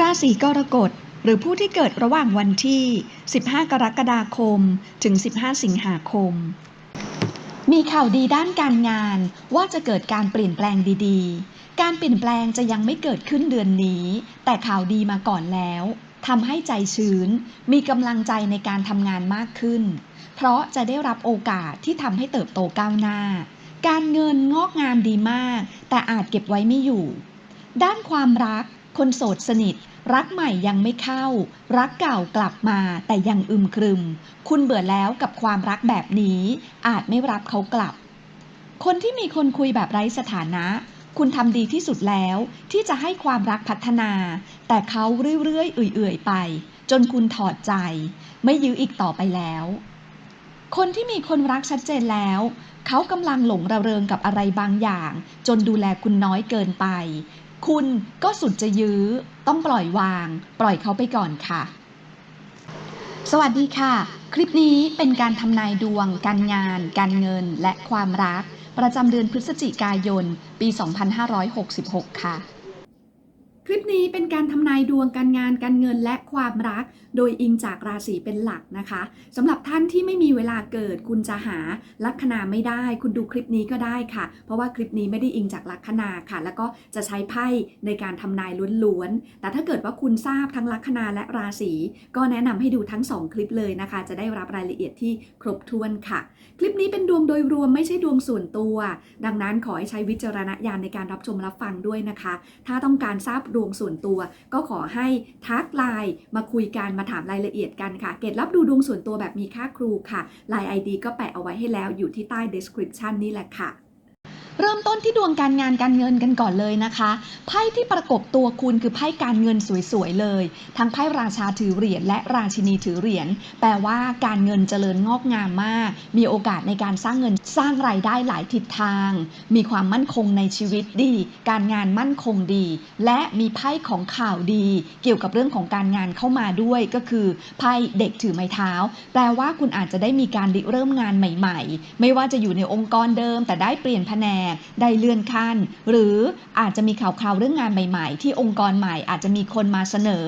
ราศีกรกฎหรือผู้ที่เกิดระหว่างวันที่ 15 กรกฎาคม ถึง 15 สิงหาคม มีข่าวดีด้านการงานว่าจะเกิดการเปลี่ยนแปลงดีๆ การเปลี่ยนแปลงจะยังไม่เกิดขึ้นเดือนนี้ แต่ข่าวดีมาก่อนแล้วทำให้ใจชื้น มีกำลังใจในการทำงานมากขึ้น เพราะจะได้รับโอกาสที่ทำให้เติบโตก้าวหน้า การเงินงอกงามดีมาก แต่อาจเก็บไว้ไม่อยู่ ด้านความรัก คนโสดสนิท รักใหม่ยังไม่เข้า รักเก่ากลับมาแต่ยังอึมครึม คุณเบื่อแล้วกับความรักแบบนี้ อาจไม่รับเขากลับ คนที่มีคนคุยแบบไร้สถานะ คุณทำดีที่สุดแล้ว ที่จะให้ความรักพัฒนา แต่เขาเรื่อยๆเอื่อยๆไป จนคุณถอดใจ ไม่ยื้ออีกต่อไปแล้ว คนที่มีคนรักชัดเจนแล้วเขากำลังหลงระเริงกับอะไรบางอย่าง จนดูแลคุณน้อยเกินไป คุณก็สุดจะยื้อ ต้องปล่อยวาง ปล่อยเขาไปก่อนค่ะ สวัสดีค่ะ คลิปนี้เป็นการทำนายดวง การงาน การเงิน และความรัก ประจำเดือนพฤศจิกายน ปี 2566 ค่ะ คลิปนี้เป็นการทำนายดวงการงานการเงินและความรัก โดยอิงจากราศีเป็นหลักนะคะสำหรับท่านที่ไม่มีเวลาเกิดคุณจะหาลัคนาไม่ได้ คุณดูคลิปนี้ก็ได้ค่ะ เพราะว่าคลิปนี้ไม่ได้อิงจากลัคนาค่ะ แล้วก็จะใช้ไพ่ในการทำนายล้วนๆแต่ถ้าเกิดว่าคุณทราบทั้งลัคนาและราศีก็แนะนำให้ดูทั้ง 2 คลิปเลยนะคะ จะได้รับรายละเอียดที่ครบถ้วนค่ะ คลิปนี้เป็นดวงโดยรวมไม่ใช่ดวงส่วนตัว ดังนั้นขอให้ใช้วิจารณญาณในการรับชมรับฟังด้วยนะคะ ถ้าต้องการทราบดวงส่วนตัว ก็ขอให้ทักไลน์มาคุยกันมาถามรายละเอียดกันค่ะ เกรดรับดูดวงส่วนตัวแบบมีค่าครูค่ะไลน์ ID ก็แปะเอาไว้ให้แล้วอยู่ที่ใต้ description นี่แหละค่ะ เริ่มต้นที่ดวงการงานการเงินกันก่อนเลยนะคะไพ่ที่ประกบตัวคุณคือไพ่การเงินสวยๆเลย ทั้งไพ่ราชาถือเหรียญและราชินีถือเหรียญแปลว่าการเงินเจริญงอกงามมาก มีโอกาสในการสร้างเงินสร้างรายได้หลายทิศทาง มีความมั่นคงในชีวิตดี การงานมั่นคงดี และมีไพ่ของข่าวดี เกี่ยวกับเรื่องของการงานเข้ามาด้วยก็คือไพ่เด็กถือไม้เท้า แปลว่าคุณอาจจะได้มีการริเริ่มงานใหม่ ๆ ไม่ว่าจะอยู่ในองค์กรเดิม แต่ได้เปลี่ยนแผนกได้เลื่อนขั้น หรืออาจจะมีข่าวคราวเรื่องงานใหม่ ๆ ที่องค์กรใหม่อาจจะมีคนมาเสนอ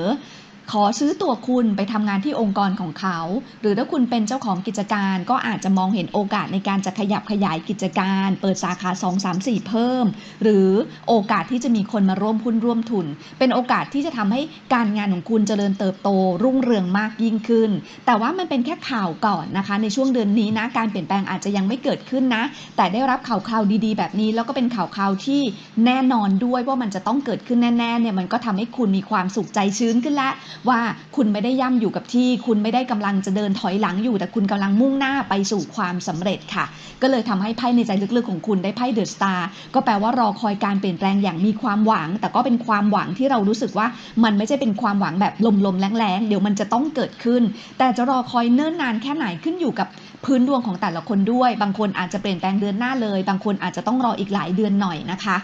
ขอซื้อตัวคุณไปทำงานที่องค์กรของเขา หรือถ้าคุณเป็นเจ้าของกิจการก็อาจจะมองเห็นโอกาสในการจะขยับขยายกิจการ เปิดสาขา 2 3 4 เพิ่ม หรือโอกาสที่จะมีคนมาร่วมหุ้นร่วมทุน เป็นโอกาสที่จะทำให้การงานของคุณเจริญเติบโต รุ่งเรืองมากยิ่งขึ้น แต่ว่ามันเป็นแค่ข่าวก่อนนะคะ ในช่วงเดือนนี้นะการเปลี่ยนแปลงอาจจะยังไม่เกิดขึ้นนะ แต่ได้รับข่าวคราวดีๆ แบบนี้ แล้วก็เป็นข่าวคราวที่แน่นอนด้วยว่ามันจะต้องเกิดขึ้นแน่ๆเนี่ยมันก็ทำให้คุณมีความสุขใจชื้นขึ้นล้วว่าคุณไม่ได้ย่ำอยู่กับที่ คุณไม่ได้กำลังจะเดินถอยหลังอยู่ แต่คุณกำลังมุ่งหน้าไปสู่ความสำเร็จค่ะ ก็เลยทำให้ไพ่ในใจลึกๆของคุณได้ไพ่เดอะสตาร์ก็แปลว่ารอคอยการเปลี่ยนแปลงอย่างมีความหวัง แต่ก็เป็นความหวังที่เรารู้สึกว่ามันไม่ใช่เป็นความหวังแบบลมๆแรงๆเดี๋ยวมันจะต้องเกิดขึ้น แต่จะรอคอยเนิ่นนานแค่ไหนขึ้นอยู่กับพื้นดวงของแต่ละคนด้วย บางคนอาจจะเปลี่ยนแปลงเดือนหน้าเลย บางคนอาจจะต้องรออีกหลายเดือนหน่อยนะคะ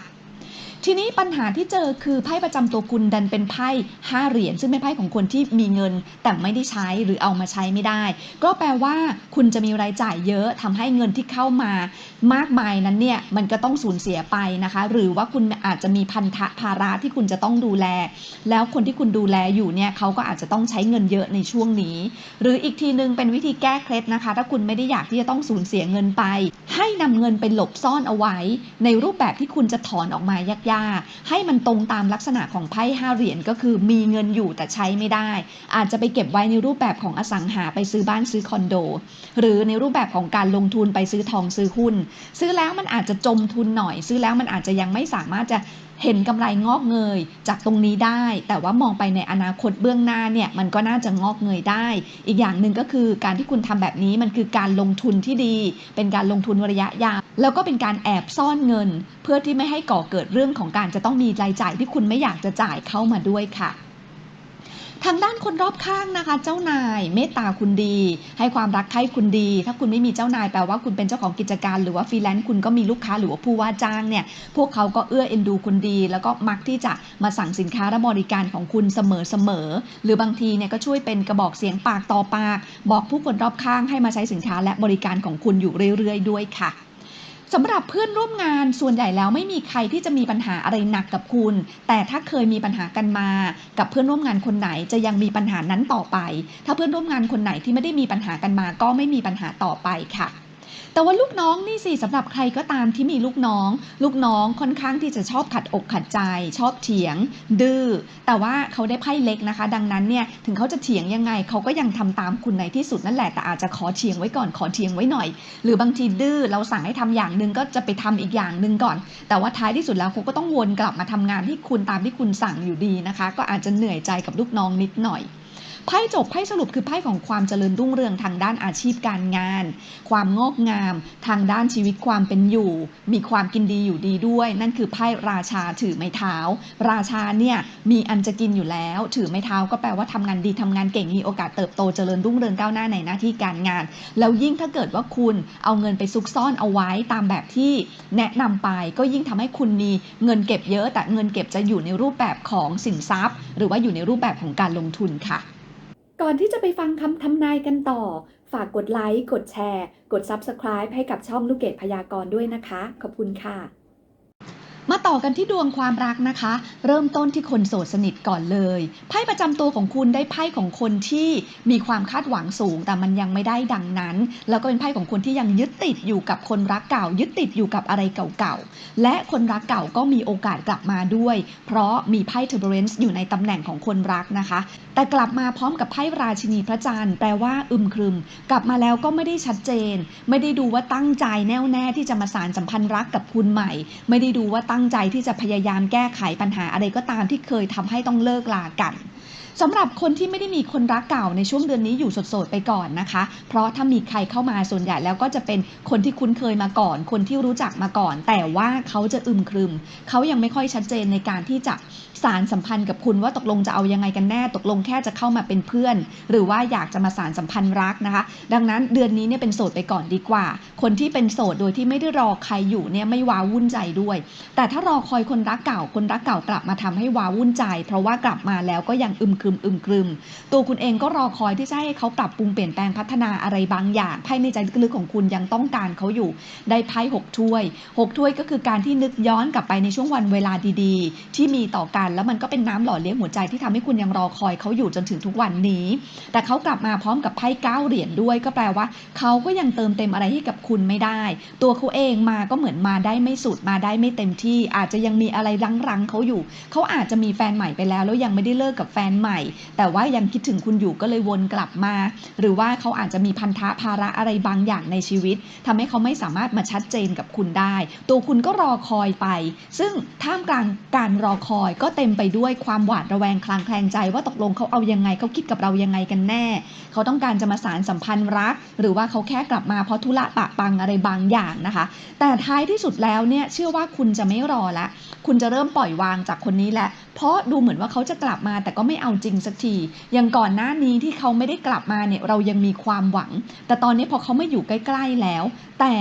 ทีนี้ปัญหาที่เจอคือไพ่ประจำตัวคุณดันเป็นไพ่ห้าเหรียญซึ่งเป็นไพ่ของคนที่มีเงินแต่ไม่ได้ใช้หรือเอามาใช้ไม่ได้ ก็แปลว่าคุณจะมีรายจ่ายเยอะทำให้เงินที่เข้ามามากมายนั้นเนี่ยมันก็ต้องสูญเสียไปนะคะ หรือว่าคุณอาจจะมีพันธะภาระที่คุณจะต้องดูแล แล้วคนที่คุณดูแลอยู่เนี่ยเขาก็อาจจะต้องใช้เงินเยอะในช่วงนี้ หรืออีกทีนึงเป็นวิธีแก้เคล็ดนะคะ ถ้าคุณไม่ได้อยากที่จะต้องสูญเสียเงินไป ให้นำเงินไปหลบซ่อนเอาไว้ ในรูปแบบที่คุณจะถอนออกมายากา ให้มันตรงตามลักษณะของไพ่ห้าเหรียญก็คือมีเงินอยู่แต่ใช้ไม่ได้ อาจจะไปเก็บไว้ในรูปแบบของอสังหาไปซื้อบ้านซื้อคอนโด หรือในรูปแบบของการลงทุนไปซื้อทองซื้อหุ้น ซื้อแล้วมันอาจจะจมทุนหน่อย ซื้อแล้วมันอาจจะยังไม่สามารถจะ เห็นกำไรงอกเงยจากตรงนี้ได้ แต่ว่ามองไปในอนาคตเบื้องหน้าเนี่ยมันก็น่าจะงอกเงยได้ อีกอย่างหนึ่งก็คือการที่คุณทำแบบนี้มันคือการลงทุนที่ดี เป็นการลงทุนระยะยาวแล้วก็เป็นการแอบซ่อนเงิน เพื่อที่ไม่ให้ก่อเกิดเรื่องของการจะต้องมีรายจ่ายที่คุณไม่อยากจะจ่ายเข้ามาด้วยค่ะ ทางด้านคนรอบข้างนะคะ เจ้านายเมตตาคุณดี ให้ความรักใคร่คุณดี ถ้าคุณไม่มีเจ้านายแปลว่าคุณเป็นเจ้าของกิจการหรือว่าฟรีแลนซ์คุณก็มีลูกค้าหรือว่าผู้ว่าจ้างเนี่ยพวกเขาก็เอื้อเอ็นดูคุณดี แล้วก็มักที่จะมาสั่งสินค้าและบริการของคุณเสมอเสมอหรือบางทีเนี่ยก็ช่วยเป็นกระบอกเสียงปากต่อปาก บอกผู้คนรอบข้างให้มาใช้สินค้าและบริการของคุณอยู่เรื่อย ๆ ด้วยค่ะ สำหรับเพื่อนร่วมงานส่วนใหญ่แล้วไม่มีใครที่จะมีปัญหาอะไรหนักกับคุณ แต่ถ้าเคยมีปัญหากันมา กับเพื่อนร่วมงานคนไหนจะยังมีปัญหานั้นต่อไป ถ้าเพื่อนร่วมงานคนไหนที่ไม่ได้มีปัญหากันมา ก็ไม่มีปัญหาต่อไปค่ะ แต่ว่าลูกน้องนี่สิสำหรับใครก็ตามที่มีลูกน้อง ลูกน้องค่อนข้างที่จะชอบขัดอกขัดใจ ชอบเถียง ดื้อแต่ว่าเขาได้ไพ่เล็กนะคะ ดังนั้นเนี่ยถึงเขาจะเถียงยังไงเขาก็ยังทำตามคุณในที่สุดนั่นแหละแต่อาจจะขอเถียงไว้ก่อนขอเถียงไว้หน่อย หรือบางทีดื้อเราสั่งให้ทำอย่างหนึ่งก็จะไปทำอีกอย่างหนึ่งก่อน แต่ว่าท้ายที่สุดแล้วเขาก็ต้องวนกลับมาทำงานที่คุณตามที่คุณสั่งอยู่ดีนะคะ ก็อาจจะเหนื่อยใจกับลูกน้องนิดหน่อย ไพ่จบไพ่สรุปคือไพ่ของความเจริญรุ่งเรืองทางด้านอาชีพการงาน ความงอกงาม ทางด้านชีวิตความเป็นอยู่ มีความกินดีอยู่ดีด้วย นั่นคือไพ่ราชาถือไม้เท้า ราชาเนี่ยมีอันจะกินอยู่แล้ว ถือไม้เท้าก็แปลว่าทำงานดีทำงานเก่งมีโอกาสเติบโตเจริญรุ่งเรืองก้าวหน้าในหน้าที่การงาน แล้วยิ่งถ้าเกิดว่าคุณเอาเงินไปซุกซ่อนเอาไว้ตามแบบที่แนะนำไปก็ยิ่งทำให้คุณมีเงินเก็บเยอะ แต่เงินเก็บจะอยู่ในรูปแบบของสินทรัพย์ หรือว่าอยู่ในรูปแบบของการลงทุนค่ะ ก่อนที่จะไปฟังคำทำนายกันต่อ ฝากกดไลค์ กดแชร์ กด Subscribe ให้กับช่องลูกเกดพยากรณ์ด้วยนะคะ ขอบคุณค่ะ มาต่อกันที่ดวงความรักนะคะ เริ่มต้นที่คนโสดสนิทก่อนเลยไพ่ประจำตัวของคุณได้ไพ่ของคนที่มีความคาดหวังสูง แต่มันยังไม่ได้ดังนั้น แล้วก็เป็นไพ่ของคนที่ยังยึดติดอยู่กับคนรักเก่า ยึดติดอยู่กับอะไรเก่าๆและคนรักเก่าก็มีโอกาสกลับมาด้วย เพราะมีไพ่ turbulence อยู่ในตำแหน่งของคนรักนะคะ แต่กลับมาพร้อมกับไพ่ราชินีพระจันทร์แปลว่าอึมครึม กลับมาแล้วก็ไม่ได้ชัดเจน ไม่ได้ดูว่าตั้งใจแน่วแน่ที่จะมาสารสัมพันธ์รักกับคุณใหม่ ไม่ได้ดูว่าตั้งั้งใจที่จะพยายามแก้ไขปัญหาอะไรก็ตามที่เคยทำให้ต้องเลิกลากัน สำหรับคนที่ไม่ได้มีคนรักเก่าในช่วงเดือนนี้อยู่โสดๆไปก่อนนะคะ เพราะถ้ามีใครเข้ามาส่วนใหญ่แล้วก็จะเป็นคนที่คุ้นเคยมาก่อน คนที่รู้จักมาก่อน แต่ว่าเขาจะอึมครึม เขายังไม่ค่อยชัดเจนในการที่จะสารสัมพันธ์กับคุณว่าตกลงจะเอายังไงกันแน่ ตกลงแค่จะเข้ามาเป็นเพื่อน หรือว่าอยากจะมาสารสัมพันธ์รักนะคะ ดังนั้นเดือนนี้เนี่ยเป็นโสดไปก่อนดีกว่า คนที่เป็นโสดโดยที่ไม่ได้รอใครอยู่เนี่ยไม่ว้าวุ่นใจด้วย แต่ถ้ารอคอยคนรักเก่า คนรักเก่ากลับมาทำให้ว้าวุ่นใจ เพราะว่ากลับมาแล้วก็ยังอึมครึมอึมครึม ตัวคุณเองก็รอคอยที่จะให้เขาปรับปรุงเปลี่ยนแปลงพัฒนาอะไรบางอย่างไพ่ในใจลึกๆของคุณยังต้องการเขาอยู่ ได้ไพ่หกถ้วยหกถ้วยก็คือการที่นึกย้อนกลับไปในช่วงวันเวลาดีๆ ที่มีต่อกันแล้วมันก็เป็นน้ำหล่อเลี้ยงหัวใจที่ทำให้คุณยังรอคอยเขาอยู่จนถึงทุกวันนี้ แต่เขากลับมาพร้อมกับไพ่เก้าเหรียญด้วยก็แปลว่า เขาก็ยังเติมเต็มอะไรให้กับคุณไม่ได้ ตัวเขาเองมาก็เหมือนมาได้ไม่สุดมาได้ไม่เต็มที่ อาจจะยังมีอะไรรังๆเขาอยู่ เขาอาจจะมีแฟนใหม่ไปแล้วแล้วยังไม่ได้เลิกกับแฟนใหม่แต่ว่ายังคิดถึงคุณอยู่ก็เลยวนกลับมา หรือว่าเขาอาจจะมีพันธะภาระอะไรบางอย่างในชีวิตทำให้เขาไม่สามารถมาชัดเจนกับคุณได้ ตัวคุณก็รอคอยไป ซึ่งท่ามกลางการรอคอยก็เต็มไปด้วยความหวาดระแวงคลางแคลงใจ ว่าตกลงเขาเอายังไงเขาคิดกับเรายังไงกันแน่ เขาต้องการจะมาสารสัมพันธ์รัก หรือว่าเขาแค่กลับมาเพราะธุระปะปังอะไรบางอย่างนะคะ แต่ท้ายที่สุดแล้วเนี่ยเชื่อว่าคุณจะไม่รอละ คุณจะเริ่มปล่อยวางจากคนนี้แหละเพราะดูเหมือนว่าเขาจะกลับมาแต่ก็ไม่เอาจริงสักที อย่างก่อนหน้านี้ที่เขาไม่ได้กลับมาเนี่ยเรายังมีความหวัง แต่ตอนนี้พอเขาไม่อยู่ใกล้ ๆแล้ว แต่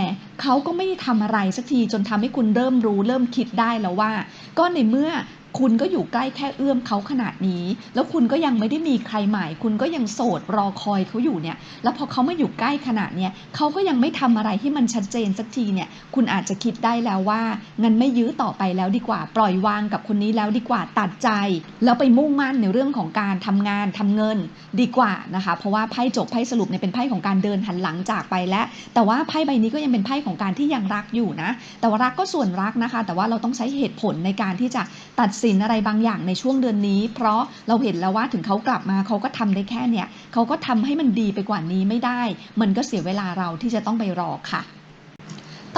เขาก็ไม่ได้ทำอะไรสักทีจนทำให้คุณเริ่มรู้เริ่มคิดได้แล้วว่า ก็ในเมื่อ คุณก็อยู่ใกล้แค่เอื้อมเขาขนาดนี้ แล้วคุณก็ยังไม่ได้มีใครใหม่ คุณก็ยังโสดรอคอยเขาอยู่เนี่ย แล้วพอเขามาอยู่ใกล้ขนาดเนี้ยเขาก็ยังไม่ทำอะไรที่มันชัดเจนสักทีเนี่ย คุณอาจจะคิดได้แล้วว่างั้นไม่ยื้อต่อไปแล้วดีกว่า ปล่อยวางกับคนนี้แล้วดีกว่าตัดใจ แล้วไปมุ่งมั่นในเรื่องของการทำงานทำเงินดีกว่านะคะ เพราะว่าไพ่จบไพ่สรุปเนี่ยเป็นไพ่ของการเดินหันหลังจากไปแล้ว แต่ว่าไพ่ใบนี้ก็ยังเป็นไพ่ของการที่ยังรักอยู่นะ แต่ว่ารักก็ส่วนรักนะคะ แต่ว่าเราต้องใช้เหตุผลในการที่จะตัดสสินอะไรบางอย่างในช่วงเดือนนี้ เพราะเราเห็นแล้วว่าถึงเขากลับมาเขาก็ทำได้แค่เนี่ยเขาก็ทำให้มันดีไปกว่านี้ไม่ได้ มันก็เสียเวลาเราที่จะต้องไปรอค่ะ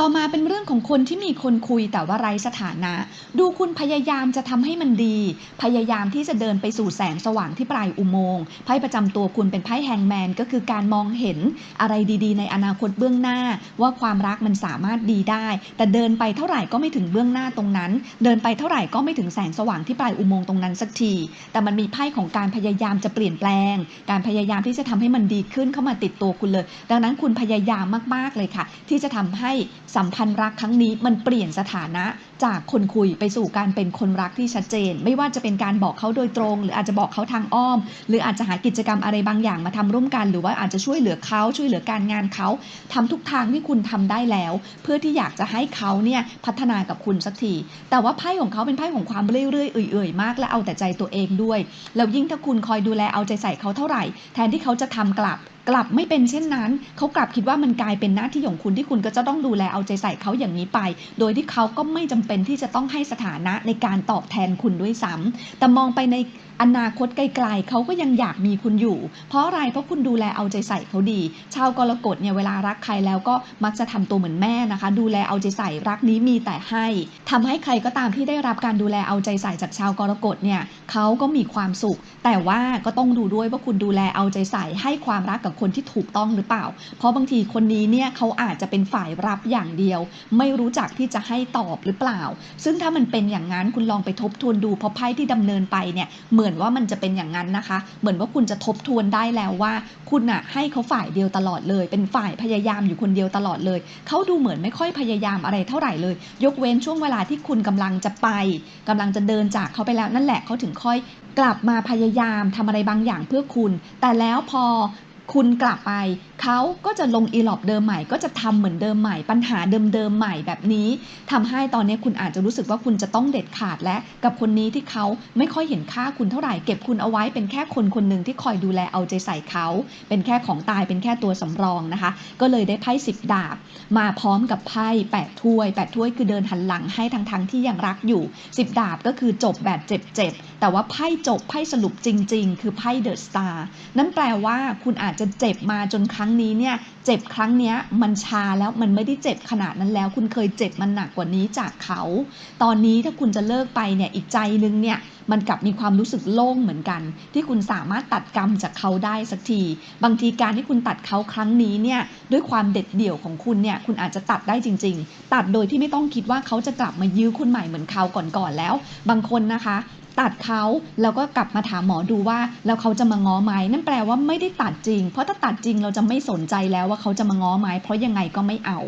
ต่อมาเป็นเรื่องของคนที่มีคนคุยแต่ว่าไร้สถานะ ดูคุณพยายามจะทำให้มันดี พยายามที่จะเดินไปสู่แสงสว่างที่ปลายอุโมงค์ไพ่ประจำตัวคุณเป็นไพ่แฮงแมนก็คือการมองเห็นอะไรดีๆ ในอนาคตเบื้องหน้า ว่าความรักมันสามารถดีได้ แต่เดินไปเท่าไหร่ก็ไม่ถึงเบื้องหน้าตรงนั้น เดินไปเท่าไหร่ก็ไม่ถึงแสงสว่างที่ปลายอุโมงค์ตรงนั้นสักที แต่มันมีไพ่ของการพยายามจะเปลี่ยนแปลง การพยายามที่จะทำให้มันดีขึ้นเข้ามาติดตัวคุณเลย ดังนั้นคุณพยายามมากๆเลยค่ะ ที่จะทำให้สัมพันธ์รักครั้งนี้มันเปลี่ยนสถานะจากคนคุยไปสู่การเป็นคนรักที่ชัดเจน ไม่ว่าจะเป็นการบอกเขาโดยตรง หรืออาจจะบอกเขาทางอ้อม หรืออาจจะหากิจกรรมอะไรบางอย่างมาทำร่วมกัน หรือว่าอาจจะช่วยเหลือเขาช่วยเหลือการงานเขาทำทุกทางที่คุณทำได้แล้ว เพื่อที่อยากจะให้เขาเนี่ยพัฒนากับคุณสักทีแต่ว่าไพ่ของเขาเป็นไพ่ของความเรื่อยๆเอื่อยๆมาก และเอาแต่ใจตัวเองด้วยแล้วยิ่งถ้าคุณคอยดูแลเอาใจใส่เขาเท่าไหร่ แทนที่เขาจะทำกลับ กลับไม่เป็นเช่นนั้น เขากลับคิดว่ามันกลายเป็นหน้าที่ของคุณที่คุณก็จะต้องดูแลเอาใจใส่เขาอย่างนี้ไป โดยที่เขาก็ไม่จำเป็นที่จะต้องให้สถานะในการตอบแทนคุณด้วยซ้ำแต่มองไปในอนาคตไกลๆเขาก็ยังอยากมีคุณอยู่ เพราะอะไรเพราะคุณดูแลเอาใจใส่เขาดี ชาวกรกฎเนี่ยเวลารักใครแล้วก็มักจะทำตัวเหมือนแม่นะคะ ดูแลเอาใจใส่รักนี้มีแต่ให้ทำให้ใครก็ตามที่ได้รับการดูแลเอาใจใส่จากชาวกรกฎเนี่ยเขาก็มีความสุข แต่ว่าก็ต้องดูด้วยว่าคุณดูแลเอาใจใส่ให้ความรักกับคนที่ถูกต้องหรือเปล่า เพราะบางทีคนนี้เนี่ยเขาอาจจะเป็นฝ่ายรับอย่างเดียว ไม่รู้จักที่จะให้ตอบหรือเปล่า ซึ่งถ้ามันเป็นอย่างนั้นคุณลองไปทบทวนดูเพราะไพ่ที่ดำเนินไปเนี่ยเหมือนว่ามันจะเป็นอย่างนั้นนะคะ เหมือนว่าคุณจะทบทวนได้แล้วว่า คุณอะให้เขาฝ่ายเดียวตลอดเลย เป็นฝ่ายพยายามอยู่คนเดียวตลอดเลยเขาดูเหมือนไม่ค่อยพยายามอะไรเท่าไหร่เลย ยกเว้นช่วงเวลาที่คุณกำลังจะไปกำลังจะเดินจากเขาไปแล้วนั่นแหละเขาถึงค่อยกลับมาพยายามทำอะไรบางอย่างเพื่อคุณ แต่แล้วพอ คุณกลับไป เขาก็จะลงอีหลอบเดิมใหม่ก็จะทำเหมือนเดิมใหม่ ปัญหาเดิมๆใหม่แบบนี้ทำให้ตอนนี้คุณอาจจะรู้สึกว่าคุณจะต้องเด็ดขาดและกับคนนี้ที่เขาไม่ค่อยเห็นค่าคุณเท่าไหร่เก็บคุณเอาไว้เป็นแค่คนคนหนึ่งที่คอยดูแลเอาใจใส่เขาเป็นแค่ของตายเป็นแค่ตัวสำรองนะคะ ก็เลยได้ไพ่สิบดาบ มาพร้อมกับไพ่แปดถ้วยแปดถ้วยคือเดินหันหลังให้ทั้งทั้งที่ยังรักอยู่สิบดาบก็คือจบแบบเจ็บๆแต่ว่าไพ่จบไพ่สรุปจริง ๆ คือไพ่เดอะสตาร์นั่นแปลว่าคุณอาจจะเจ็บมาจนครั้งงนี้เนี่ยเจ็บครั้งเนี้ยมันชาแล้วมันไม่ได้เจ็บขนาดนั้นแล้ว คุณเคยเจ็บมันหนักกว่านี้จากเขา ตอนนี้ถ้าคุณจะเลิกไปเนี่ยอีกใจนึงเนี่ยมันกลับมีความรู้สึกโล่งเหมือนกัน ที่คุณสามารถตัดกรรมจากเขาได้สักที บางทีการที่คุณตัดเขาครั้งนี้เนี่ยด้วยความเด็ดเดี่ยวของคุณเนี่ยคุณอาจจะตัดได้จริง ๆ ตัดโดยที่ไม่ต้องคิดว่าเขาจะกลับมายื้อคุณใหม่เหมือนคราก่อนๆแล้ว บางคนนะคะ ตัดเขาแล้วก็กลับมาถามหมอดูว่าแล้วเขาจะมาง้อไหมนั่นแปลว่าไม่ได้ตัดจริง เพราะถ้าตัดจริงเราจะไม่สนใจแล้วว่าเขาจะมาง้อไหมเพราะยังไงก็ไม่เอา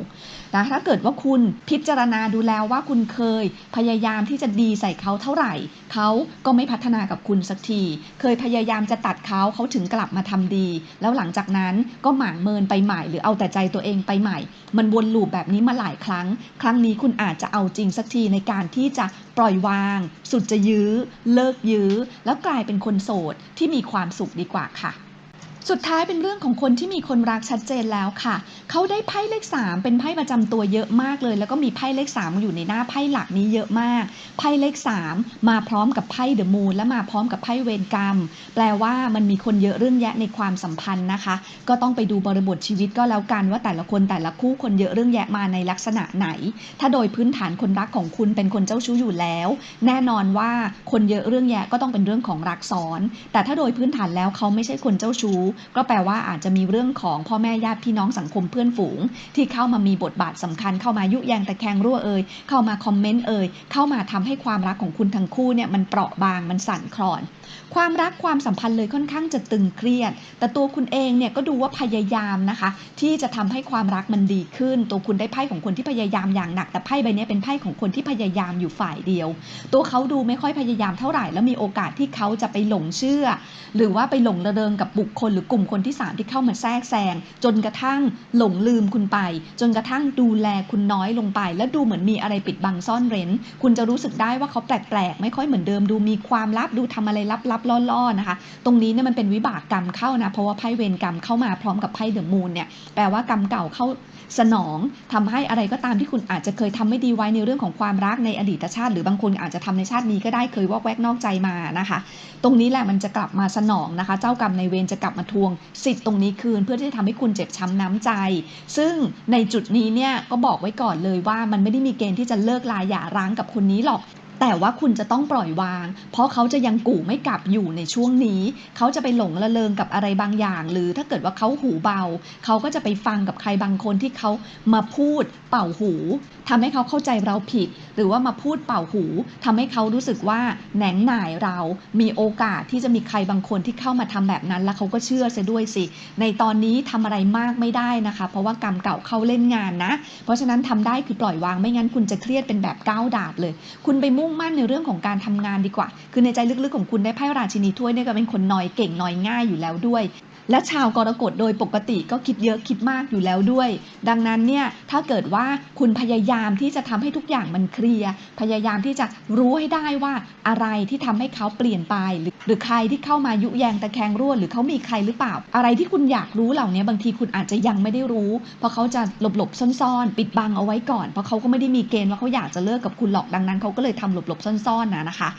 นะถ้าเกิดว่าคุณพิจารณาดูแล้วว่าคุณเคยพยายามที่จะดีใส่เขาเท่าไหร่ เขาก็ไม่พัฒนากับคุณสักที เคยพยายามจะตัดเขาเขาถึงกลับมาทำดี แล้วหลังจากนั้นก็หมางเมินไปใหม่ หรือเอาแต่ใจตัวเองไปใหม่ มันวนลูปแบบนี้มาหลายครั้ง ครั้งนี้คุณอาจจะเอาจริงสักทีในการที่จะปล่อยวาง สุดจะยื้อ เลิกยื้อ แล้วกลายเป็นคนโสดที่มีความสุขดีกว่าค่ะ สุดท้ายเป็นเรื่องของคนที่มีคนรักชัดเจนแล้วค่ะ เขาได้ไพ่เลข 3 เป็นไพ่ประจำตัวเยอะมากเลย แล้วก็มีไพ่เลข 3 อยู่ในหน้าไพ่หลักนี้เยอะมาก ไพ่เลข 3 มาพร้อมกับไพ่เดอะมูนและมาพร้อมกับไพ่เวรกรรม แปลว่ามันมีคนเยอะเรื่องแยะในความสัมพันธ์นะคะ ก็ต้องไปดูบริบทชีวิตก็แล้วกันว่าแต่ละคนแต่ละคู่คนเยอะเรื่องแยะมาในลักษณะไหน ถ้าโดยพื้นฐานคนรักของคุณเป็นคนเจ้าชู้อยู่แล้ว แน่นอนว่าคนเยอะเรื่องแยะก็ต้องเป็นเรื่องของรักซ้อน แต่ถ้าโดยพื้นฐานแล้วเขาไม่ใช่คนเจ้าชู้ก็แปลว่าอาจจะมีเรื่องของพ่อแม่ญาติพี่น้องสังคมเพื่อนฝูง ที่เข้ามามีบทบาทสำคัญเข้ามายุแยงตะแคงรั่วเอ่ยเข้ามาคอมเมนต์เอ่ยเข้ามาทำให้ความรักของคุณทั้งคู่เนี่ยมันเปราะบางมันสั่นคลอน ความรักความสัมพันธ์เลยค่อนข้างจะตึงเครียด แต่ตัวคุณเองเนี่ยก็ดูว่าพยายามนะคะ ที่จะทำให้ความรักมันดีขึ้น ตัวคุณได้ไพ่ของคนที่พยายามอย่างหนัก แต่ไพ่ใบนี้เป็นไพ่ของคนที่พยายามอยู่ฝ่ายเดียว ตัวเขาดูไม่ค่อยพยายามเท่าไหร่แล้วมีโอกาสที่เขาจะไปหลงเชื่อ หรือว่าไปหลงระเริงกับบุคคลหรือกลุ่มคนที่สามที่เข้ามาแทรกแซงจนกระทั่งหลงลืมคุณไป จนกระทั่งดูแลคุณน้อยลงไป และดูเหมือนมีอะไรปิดบังซ่อนเร้น คุณจะรู้สึกได้ว่าเขาแปลกๆ ไม่ค่อยเหมือนเดิมดูมีความลับดูทำอะไรลับๆล่อๆนะคะ ตรงนี้เนี่ยมันเป็นวิบากกรรมเข้านะเพราะว่าไพ่เวรกรรมเข้ามาพร้อมกับไพ่เดอะมูนเนี่ยแปลว่ากรรมเก่าเข้าสนองทำให้อะไรก็ตามที่คุณอาจจะเคยทำไม่ดีไว้ในเรื่องของความรักในอดีตชาติ หรือบางคนอาจจะทำในชาตินี้ก็ได้เคยวอกแวกนอกใจมานะคะ ตรงนี้แหละมันจะกลับมาสนองนะคะ เจ้ากรรมในเวรจะกลับมาทวงสิทธิ์ตรงนี้คืน เพื่อที่จะทำให้คุณเจ็บช้ำน้ำใจ ซึ่งในจุดนี้เนี่ยก็บอกไว้ก่อนเลยว่ามันไม่ได้มีเกณฑ์ที่จะเลิกลาหย่าร้างกับคนนี้หรอก แต่ว่าคุณจะต้องปล่อยวาง เพราะเขาจะยังกู่ไม่กลับอยู่ในช่วงนี้ เขาจะไปหลงละเลงกับอะไรบางอย่าง หรือถ้าเกิดว่าเขาหูเบา เขาก็จะไปฟังกับใครบางคนที่เขามาพูดเป่าหูทำให้เขาเข้าใจเราผิด หรือว่ามาพูดเป่าหูทำให้เขารู้สึกว่าแหนงหน่ายเรา มีโอกาสที่จะมีใครบางคนที่เข้ามาทำแบบนั้น แล้วเขาก็เชื่อเสียด้วยสิ ในตอนนี้ทำอะไรมากไม่ได้นะคะ เพราะว่ากรรมเก่าเข้าเล่นงานนะ เพราะฉะนั้นทำได้คือปล่อยวาง ไม่งั้นคุณจะเครียดเป็นแบบก้าวดาบเลย คุณไปมุ่งมั่นในเรื่องของการทำงานดีกว่า คือในใจลึกๆของคุณได้ไพ่ราชินีถ้วยเนี่ยก็เป็นคนนอยเก่งนอยง่ายอยู่แล้วด้วย และชาวกรกฎโดยปกติก็คิดเยอะคิดมากอยู่แล้วด้วย ดังนั้นเนี่ยถ้าเกิดว่าคุณพยายามที่จะทำให้ทุกอย่างมันเคลียร์พยายามที่จะรู้ให้ได้ว่าอะไรที่ทำให้เขาเปลี่ยนไปหรือหรือใครที่เข้ามายุแยงตะแคงรั่วหรือเขามีใครหรือเปล่า อะไรที่คุณอยากรู้เหล่านี้บางทีคุณอาจจะยังไม่ได้รู้ เพราะเขาจะหลบๆซ่อนๆ ปิดบังเอาไว้ก่อนเพราะเขาก็ไม่ได้มีเกณฑ์ว่าเขาอยากจะเลิกกับคุณหรอกดังนั้นเขาก็เลยทำหลบๆซ่อนๆนะนะคะ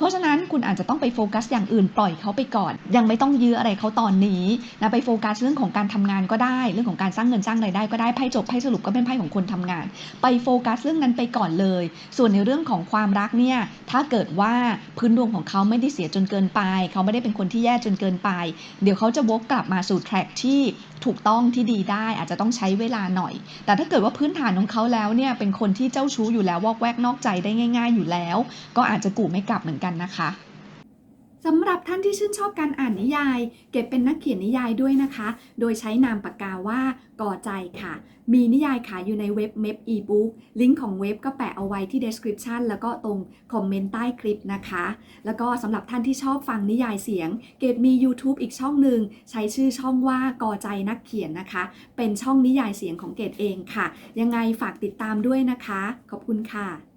เพราะฉะนั้นคุณอาจจะต้องไปโฟกัสอย่างอื่นปล่อยเขาไปก่อน ยังไม่ต้องยื้ออะไรเขาตอนนี้นะไปโฟกัสเรื่องของการทำงานก็ได้ เรื่องของการสร้างเงินสร้างรายได้ก็ได้ไพ่จบไพ่สรุปก็เป็นไพ่ของคนทำงาน ไปโฟกัสเรื่องนั้นไปก่อนเลย ส่วนในเรื่องของความรักเนี่ยถ้าเกิดว่าพื้นดวงของเขาไม่ได้เสียจนเกินไป เขาไม่ได้เป็นคนที่แย่จนเกินไป เดี๋ยวเขาจะวกกลับมาสู่แทร็กที่ ถูกต้องที่ดีได้อาจจะต้องใช้เวลาหน่อย แต่ถ้าเกิดว่าพื้นฐานของเขาแล้วเนี่ยเป็นคนที่เจ้าชู้อยู่แล้ววอกแวกนอกใจได้ง่าย ๆ อยู่แล้ว ก็อาจจะกู่ไม่กลับเหมือนกันนะคะ สำหรับท่านที่ชื่นชอบการอ่านนิยาย เก็บเป็นนักเขียนนิยายด้วยนะคะ โดยใช้นามปากกาว่าก่อใจค่ะ มีนิยายขายอยู่ในเว็บเม p อีบุ๊กลิงก์ของเว็บก็แปะเอาไว้ที่ description แล้วก็ตรงคอมเมนต์ใต้คลิปนะคะ แล้วก็สำหรับท่านที่ชอบฟังนิยายเสียง เกดมี YouTube อีกช่องหนึ่งใช้ชื่อช่องว่าก่อใจนักเขียนนะคะ เป็นช่องนิยายเสียงของเกดเองค่ะ ยังไงฝากติดตามด้วยนะคะ ขอบคุณค่ะ